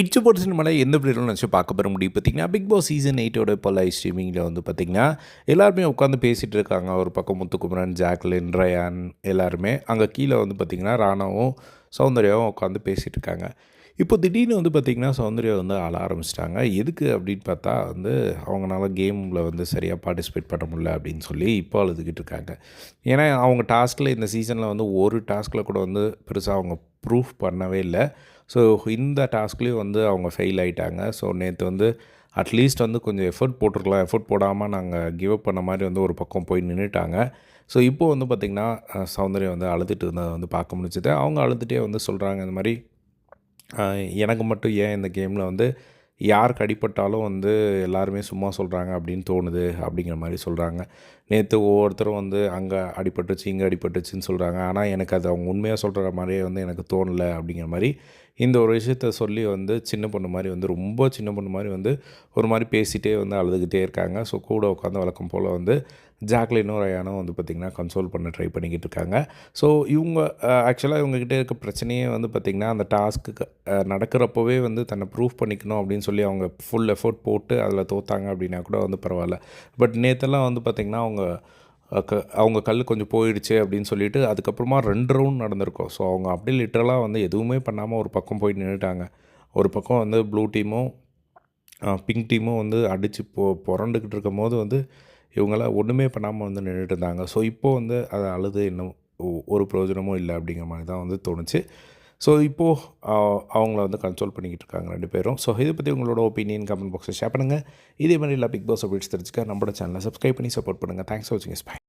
It's percent மேலே எந்த பிள்ளைகளும் நினச்சி பார்க்க பெற முடியும். பார்த்தீங்கன்னா பிக் பாஸ் சீசன் எயிட்டோட இப்போ லைவ் ஸ்ட்ரீமிங்கில் வந்து பார்த்திங்கன்னா எல்லாருமே உட்காந்து பேசிகிட்டு இருக்காங்க. ஒரு பக்கம் முத்துக்குமரன் ஜாக்லின் ரயான் எல்லாருமே. அங்கே கீழே வந்து பார்த்திங்கன்னா ராணாவும் சௌந்தர்யாவும் உட்காந்து பேசிகிட்டு இருக்காங்க. இப்போ திடீர்னு வந்து பார்த்திங்கன்னா சௌந்தர்யா வந்து ஆள ஆரம்பிச்சிட்டாங்க. எதுக்கு அப்படின்னு பார்த்தா வந்து அவங்களால கேமில் வந்து சரியாக பார்ட்டிசிபேட் பண்ண முடியல அப்படின்னு சொல்லி இப்போ அழுதுகிட்டு இருக்காங்க. ஏன்னா அவங்க டாஸ்கில் இந்த சீசனில் வந்து ஒரு டாஸ்கில் கூட வந்து பெருசாக அவங்க ப்ரூஃப் பண்ணவே இல்லை. ஸோ இந்த டாஸ்க்லேயும் வந்து அவங்க ஃபெயில் ஆகிட்டாங்க ஸோ நேற்று வந்து அட்லீஸ்ட் வந்து கொஞ்சம் எஃபர்ட் போட்டிருக்கலாம். எஃபர்ட் போடாமல் நாங்கள் கிவ் அப் பண்ண மாதிரி வந்து ஒரு பக்கம் போய் நின்றுட்டாங்க ஸோ இப்போ வந்து பார்த்திங்கன்னா சௌந்தர்யம் வந்து அழுதுட்டு இருந்ததை வந்து பார்க்க முடிச்சுது அவங்க அழுதுகிட்டே வந்து சொல்கிறாங்க இந்த மாதிரி எனக்கு மட்டும் ஏன் இந்த கேமில் வந்து யாருக்கு அடிப்பட்டாலும் வந்து எல்லாருமே சும்மா சொல்கிறாங்க அப்படின்னு தோணுது அப்படிங்கிற மாதிரி சொல்கிறாங்க நேற்று ஒவ்வொருத்தரும் வந்து அங்கே அடிபட்டுச்சு இங்கே அடிபட்டுச்சுன்னு சொல்கிறாங்க ஆனால் எனக்கு அது அவங்க உண்மையாக சொல்கிற மாதிரியே வந்து எனக்கு தோணலை அப்படிங்கிற மாதிரி இந்த ஒரு விஷயத்த சொல்லி வந்து சின்ன பொண்ணு மாதிரி வந்து ரொம்ப சின்ன பொண்ணு மாதிரி வந்து ஒரு மாதிரி பேசிகிட்டே வந்து அழுதுகிட்டே இருக்காங்க. ஸோ கூட உட்காந்து வழக்கம் போல் வந்து ஜாக்லினும் ரயானும் வந்து பார்த்திங்கன்னா கன்சோல் பண்ண ட்ரை பண்ணிக்கிட்டு இருக்காங்க. ஸோ இவங்க ஆக்சுவலாக இவங்ககிட்ட இருக்க பிரச்சனையே வந்து பார்த்திங்கன்னா அந்த டாஸ்க்கு நடக்கிறப்பவே வந்து தன்னை ப்ரூவ் பண்ணிக்கணும் அப்படின்னு சொல்லி அவங்க ஃபுல் எஃபோர்ட் போட்டு அதில் தோத்தாங்க அப்படின்னா கூட வந்து பரவாயில்ல. பட் நேற்றெல்லாம் வந்து பார்த்திங்கன்னா அவங்க க அவங்க கல் கொஞ்சம் போயிடுச்சு அப்படின்னு சொல்லிட்டு அதுக்கப்புறமா ரெண்டு ரவுண்ட் நடந்திருக்கும். ஸோ அவங்க அப்படியே லிட்டரலாக வந்து எதுவுமே பண்ணாமல் ஒரு பக்கம் போய் நின்றுட்டாங்க ஒரு பக்கம் வந்து ப்ளூ டீமும் பிங்க் டீமும் வந்து அடித்து பொ புரண்டுக்கிட்டு இருக்கும் போது வந்து இவங்களாம் ஒன்றுமே பண்ணாமல் வந்து நின்றுட்டு இருந்தாங்க. ஸோ இப்போது வந்து அதை அழுது இன்னும் ஒ- ஒரு பிரயோஜனமும் இல்லை அப்படிங்கிற மாதிரி தான் வந்து தோணுச்சு. ஸோ இப்போது அவங்கள வந்து கன்சோல் பண்ணிக்கிட்டு இருக்காங்க ரெண்டு பேரும். ஸோ இதை பற்றி உங்களோட ஒப்பீனியன் கமெண்ட் பாக்ஸில் ஷேர் பண்ணுங்கள் இதே மாதிரி இல்லை பிக் பாஸ் அப்டேட்ஸ் தெரிஞ்சுக்க நம்மளோட சேனலை சப்ஸ்கிரைப் பண்ணி சப்போர்ட் பண்ணுங்கள் தேங்க்ஸ் ஃபார் வாட்சிங் பை